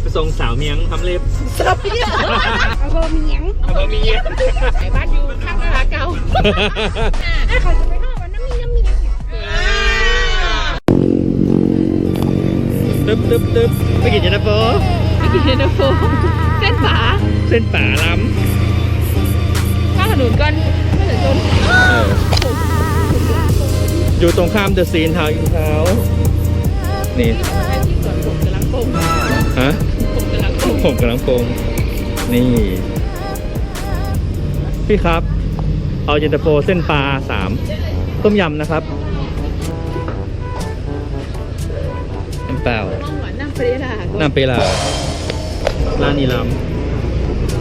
ไปส่งสาวเมียงทำเล็บเอาบะเมียงเอาบะหมี่ไอ้บ้านอยู่ข้างตลาดเก่า ตึ๊บตึ๊บตึ๊บไปกินเย็นตาโฟไปกินเย็นตาโฟเส้นฝาเส้นป่าล้ข้างถนนก่อนข้างถนนก่อนำเอออยู่ตรงข้ามเดอะซีนทาวน์อินทาวน์นี่ไอ้ที่สวนผมกำลังโป่งฮะผมกำลังโป่งผมกำลังปรุงนี่ พี่ครับ เอาเย็นตาโฟเส้นปลาสามต้มยำนะครับ เปล่าห้องหวานน้ำเปรี้ยวน้ำเปลาร้านนี้ล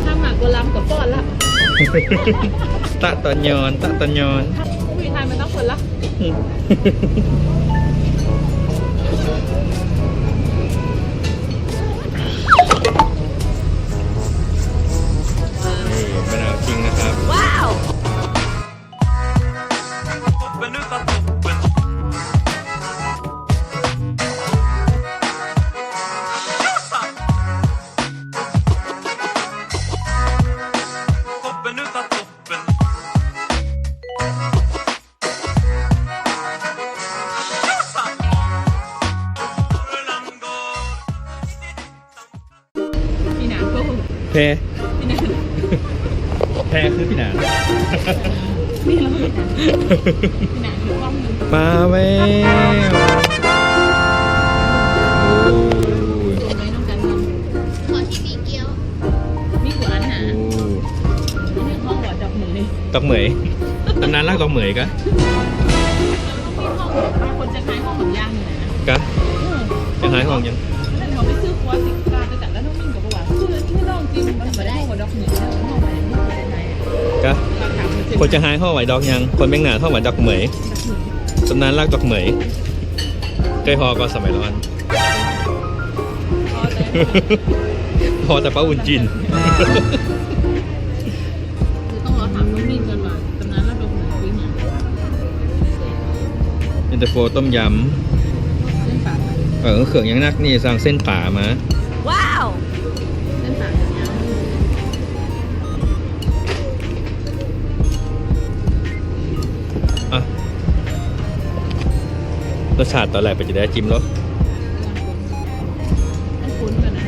ถ้าหมากก็ล้ำกับป้อนละำ ตะตอนยอน ตะตอนยอน ผู้ชายมันต้องคนละ แพรพี่หนานแพรคือพี่หนานนี่เราพี่หนานพี่หนานถือกล้องอยู่มาแววโอ้ยดูไหมน้องกันน้องขอที่มีเกี๊ยวนี่หวานหนาโอ้นี่ห้องหวานดอกหมูนี่ดอกเหมยตำนานรักดอกเหมยกะแล้วก็มีห้องบางคนจะขายห้องหมูย่างอยู่นะกะจะหายห้องยัง คามันคนจะหายห้องไหวดอกยัง คนแม่งหนาห้องไหวดอกเหมยตำนานรักดอกเหมยเคยพอก็สมัยร้อนพอแต่ป้าอุ่นจินคือต้องรอถามน้องมิ่งกันว่าตำนานแล้วดอกหมูคือไงอินเตอร์โฟต้มยเส้นปากำเออเขื่องยังนักนี่สั่งเส้นป่ามา รสชาติตอนแรกไปจะได้จิ้มรสต้องคุ้นกันนะ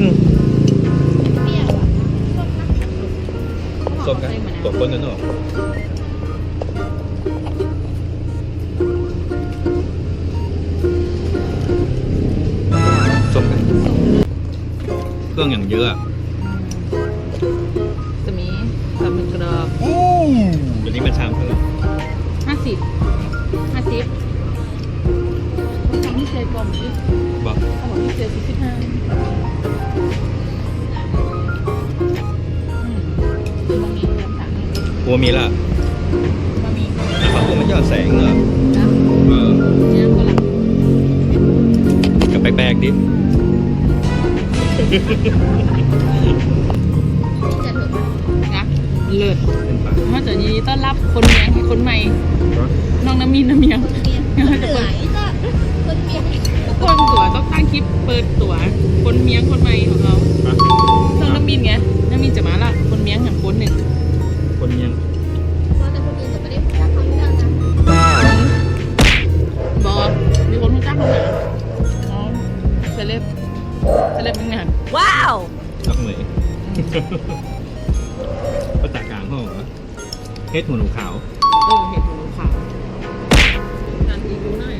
อืมเปรี้ยวอะส้มกันตัวคนนั่นเนอะส้มกันเครื่องอย่างเยอะอะจะ สิบห้าสิบทำที่เซกลมดิบอกเขาบอกที่เซสิบห้าอืมบะหมี่น้ำตาลกลัวมีละบะหมี่นะครับกลัวมันยอดแสงเหรอนะเออน้ำก็หลับกับแปลกๆดิจ ลิศเป็นป่ามาเจอยินดีต้อนรับคนเมียงคนใหม่ น้องน้ำมีนน้ำเมียงเมียงเหนื่อยก็คนเมียงคนตั๋วต้องตั้งคลิปเปิดตั๋วคนเมียงคนใหม่ของเราน้องน้ำมีนไง เฮ็ดหัวหนูขาว เออเห็นหูขาวงานอีกดูหน่อย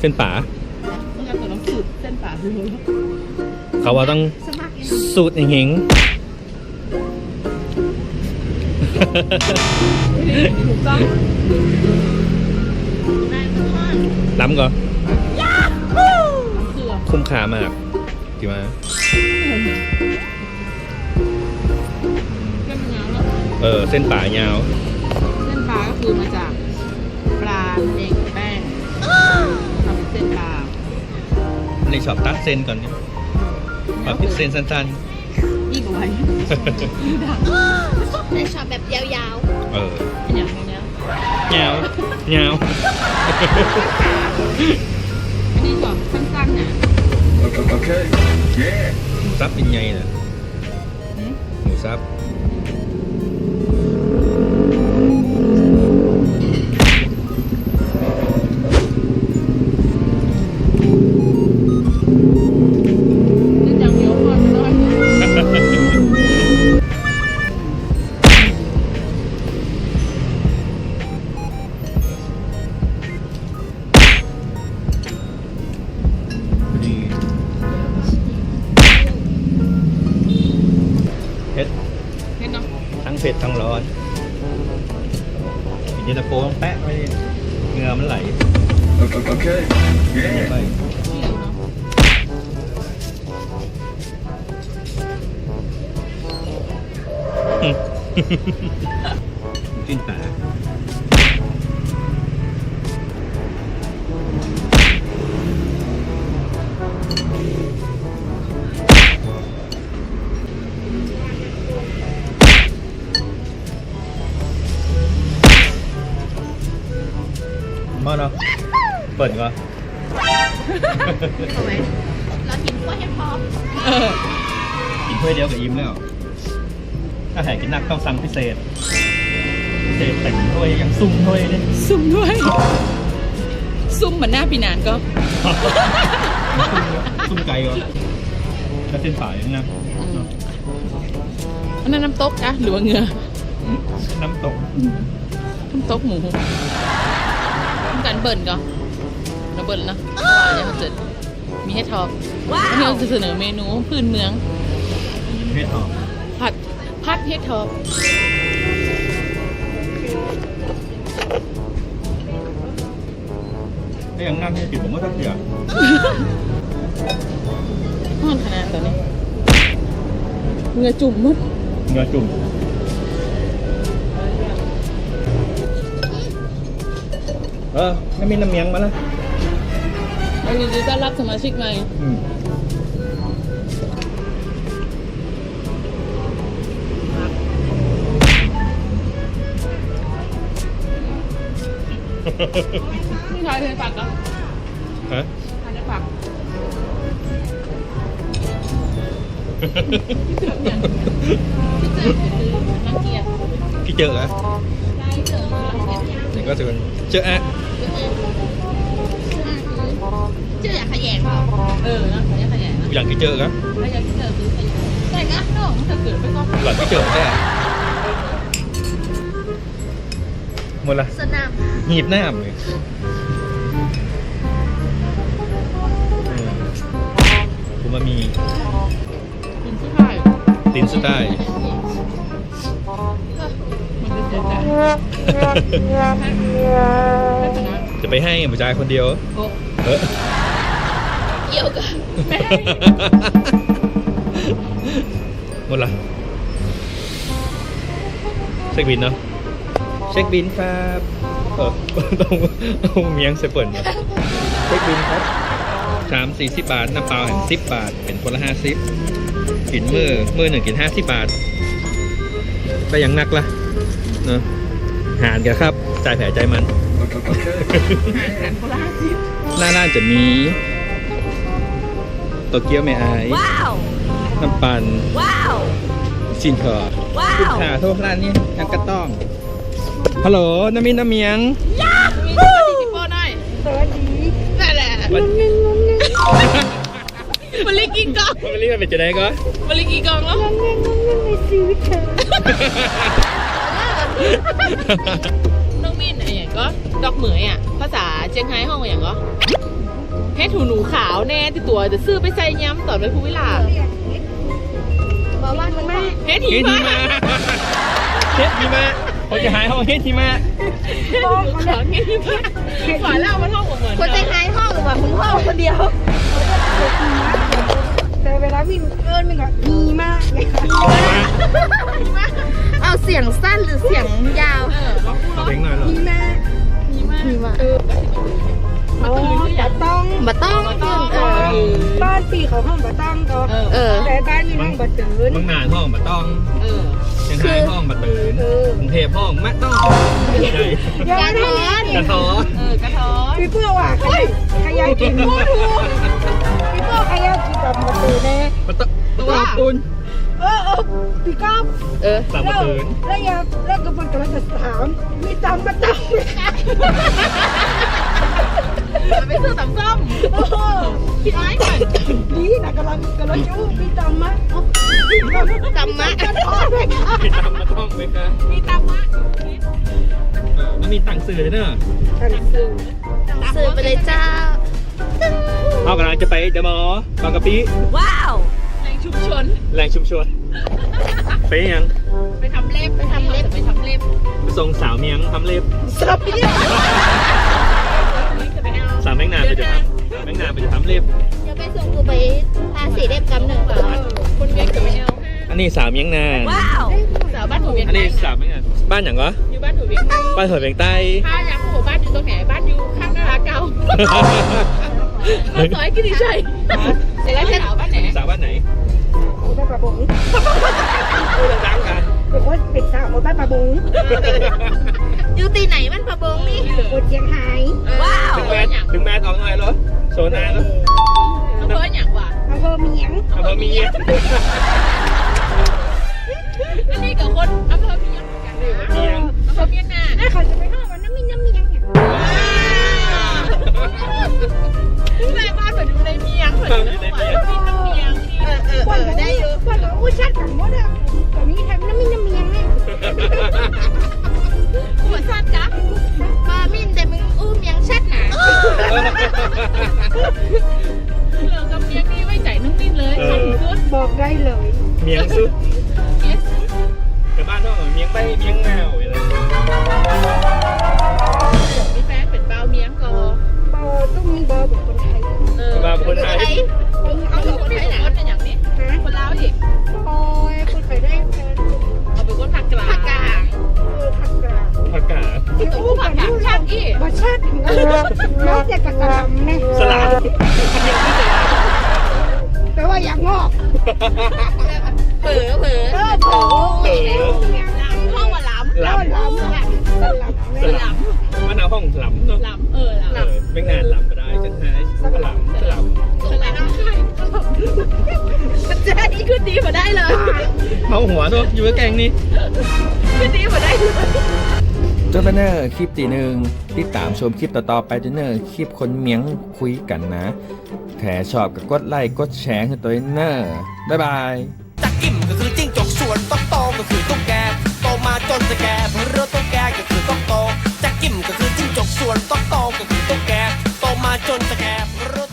เส้นป่าต้องการตัวน้ำสูตรเส้นป่าดูเขาว่าต้องสมัครยังสูตรเฮงถูกต้องนายมันว่าๆล้ำก็เสือคุ้มค่ามากที่มา เส้นมันยาวแล้วเออเส้นป่ายาว เส้นปลาก็คือมาจากปลาเด็กแป้งทำเป็นเส้นปลาในช็อปตัดเส้นก่อนเนี่ยปรับเส้นสั้นยิ่งกว่าไว้ๆในช็อปแบบยาวเออเป็นอย่างนี้เนี้ยเงาเงาอันนี้ก็สั้นๆนะ Okay. Yeah. หมูซับเป็นไงนะหืมหมูซับ ทั้งเผ็ดทั้งร้อนกินเย็นตาโฟต้องแปะไว้ดิเหงื่อมันไหล Okay. เดี๋ยว Yeah. ไปเที่ยวเนาะจิ้นตามา เปิดก่อนๆเอาไว้เรากินกล้วยให้พร้อมเออกินถ้วยเดียวกับอิ่มแล้ว ถ้าแห่กินนักต้องสั่งพิเศษ พิเศษแต่งถ้วยยังซุ่มถ้วยเนี่ยซุ่มด้วย ซุ่มเหมือนหน้าปีนานก็ซุ่มไก่ก่อนแล้วเส้นฝายนะอันนั้นน้ำตกอะหรือว่าเหงือน้ำตกน้ำตกหมูทำการเบิ่นก็ เราเบิ่นเนาะว่าจะเสร็จมีให้ทอกว้าวเราจะเสนอเมนูพื้นเมืองเฮ็ดออกผัดผัดเฮ็ดทอกถ้ายังนั่งให้กินผมก็ต้องเสียห้อนขนาดตอนนี้เหงือจุ่มมุดเงาจุ่มเออไม่มีน้ำเมียงมาแล้ว เรายินดีต้อนรับสมาชิกใหม่อืมพี่ชายเคยฝากก็ฮะทานได้ฝากเสือกเนี่ยเสือกคือนักเกียรติกี่เจอเหรอได้เจอมาเสร็จยังนี่ก็จะเป็นเจออะเจออย ยงเปล่าเออนะขยันขยันนะอย่างกี่เจอครับถ้าอยากเจอคือขยันแต่ก็น้องถ้าเกิดไปก็หลังกี่เจอแน่หมดละสนามหีบหน้าเลยอืมกูมามีกินสุดท้ายตินสไตล์มันจะเสียใจไม่ชนะจะไปให้ผู้ชายคนเดียวโอ้เออเกี่ ยวกันไม่ให้หมดละเช็คบินเนาะเช็คบินครับเออต้องต้องเมียงเสเปิลเนาะเช็คบินครับชามสี่สิบบาทน้ำเปล่าเห็นสิบบาท เป็นคนละห้าสิบกินมือมือหนึ่งกินห้าสิบบาทก็ยังนักละเนาะหารกันครับจ่ายแผลใจมัน Okay. แสนคนละห้าสิบหน้าร้านจะมี โตเกียวเมไอซ์ว้าวน้ำปั่นว้าวชินเถอว้าลูกวค้าโทษร้านนี้ยังกระต้องฮัลโหลน้ำมินน้ำเมียงมีสวัสดีพี่โป้หน่อยสวัสดีนั่นแหละมันมาลิกินกองมันเรียกเป็นจะได้ก็มาลิกินกองแล้วน้องมินอะไรอย่างก็ดอกเหมยอะภาษาเจียงไฮ้ห้องว่าอย่างก็ เฮ็ดหูหนูขาวแน่ที่ตัวจะซื้อไปใส่ย้ำต่อไปภูวิลาบอกว่ามันไม่เฮ็ดหีดทีมาเฮ็ดทีมาเขาจะหายห้องเฮ็ดทีมาหูหนูขาวเฮ็ดหีมาขวาเล่ามันห้องเหมือนคนใจหายห้องหรือว่ามึงห้องคนเดียวแต่เวลาวินเอิญมันก็มีมากไงคะเอาเสียงสั้นหรือเสียงยาวเออลองพูดเพลง หน่อยห้องบะต้องก็เออเออ แต่บ้านมีห้องบะตื่น บางนานห้องมาต้องเออ เชียงรายห้องมาตื่นเออ กรุงเทพห้องมาต้องใช่ยังไม่ได้กระท้อนเออกระท้อนพี่เพื่อว่าใครใครยายกินพูดถูกพี่เพื่อใครยายกินกับบะตื่นแน่มาต้องมาต้องตุนเออเออพี่ก้าวเออ สามมาแล้วตื่นแล้วยาแล้วก็มันกำลังจะถามมีจำมาจำไหมคะ ไปซื้อตำส้มเออพี่น้อยก่อนดีนะกำลังกำลังจู้มีจำมะจำมะกระท้อนไหมคะไปตามมาต้องไปกันมีตำมะเออมันมีตังค์ซื้อเลยเนอะฉันซื้อสื่อไปเลยจ้าเขากำลังจะไปเดอะมอลล์บางกะปิว้าวแหล่งชุมชนแหล่งชุมชนไปยังไปทำเล็บไปทำเล็บไปทำเล็บไปส่งสาวเมียงทำเล็บสับเปี้ยจะไปเอา สาวแมงนาไปจะทำสาวแมงนาไปจะทำเล็บเดี๋ยวไปส่งกูไปทาสีเล็บกำหนึ่งก่อนคนเวียงจะไปเอาอันนี้สาวเมียงนาว้าวสาวบ้านถูเวียงอันนี้ใต้สาวเมียงนาบ้านอย่างเหรออยู่บ้านถูเวียงใต้บ้านเถิดเวียงใต้ถ้าอยากรู้ว่าบ้านอยู่ตรงไหนบ้านอยู่ข้างนาราเก่าบ้านซอยกิติชัยเสร็จแล้วสาวบ้านไหนสาวบ้านไหนโอ้บ้านปลาบงพูดดังๆกันเป็นคนเป็นสาวโอ้บ้านปลาบง อยู่ตีไหนมันพะบงนี่โอ้เชียงไฮ้ว้าวถึงแมสถึงแมสออกหน่อยเหรอโซนาเหรออำเภออย่างวะอำเภอเมียงอำเภอมีเงี้ยอั บอกได้เลยเมียงซุดเมียงสุดแต่บ้านเขาเมียงไปเมียงแนวอะไรมีแฟนเป็นเบาเมียงก็เบอร์ต้องมีเบอร์แบบคนไทยเออบ้านคนไทยเอาเป็นคนไทยนะคนเป็นอย่างนี้ฮะคนลาวอีกโอ้ยคนเคยได้แฟนเอาเป็นคนภาคกลางภาคกลางเออผักกาดผักกาดอู้ภาคกลางชาติอีกมาชาติเออน้องแต่กระกำเนี่ยสลัด แต่ว่าอยางงอกเผลอเผลอเออเผลอเออล้ำห้องว่าล้ำหลับล้ำล้ำสลับสลับมะนาวห้องหลับเนาะล้ำเออเอล้ำไม่งานหลับก็ได้จังไห้สลับสลับคืออะไรนะมันจะได้ขึ้นดีมาได้เลยเมาหัวเนาะอยู่กับแกงนี่ขึ้นดีมาได้เลยจบไปเนอร์คลิปตีหนึ่งติดตามชมคลิปต่อๆไปด้วยเนอร์คลิปคนเมียงคุยกันนะ แถชอบก็กดไลค์กดแชร์ให้ตัวเองหนอร์บ๊ายบายจักกิ่มก็คือจิ้งจกส่วนโตโตก็คือตุ๊กแกโตมาจนจะแก่เพราะเรือตุ๊กแกก็คือต้องโตจักกิ่มก็คือจิ้งจกส่วนโตโตก็คือตุ๊กแกโตมาจนจะแก่เพื่อ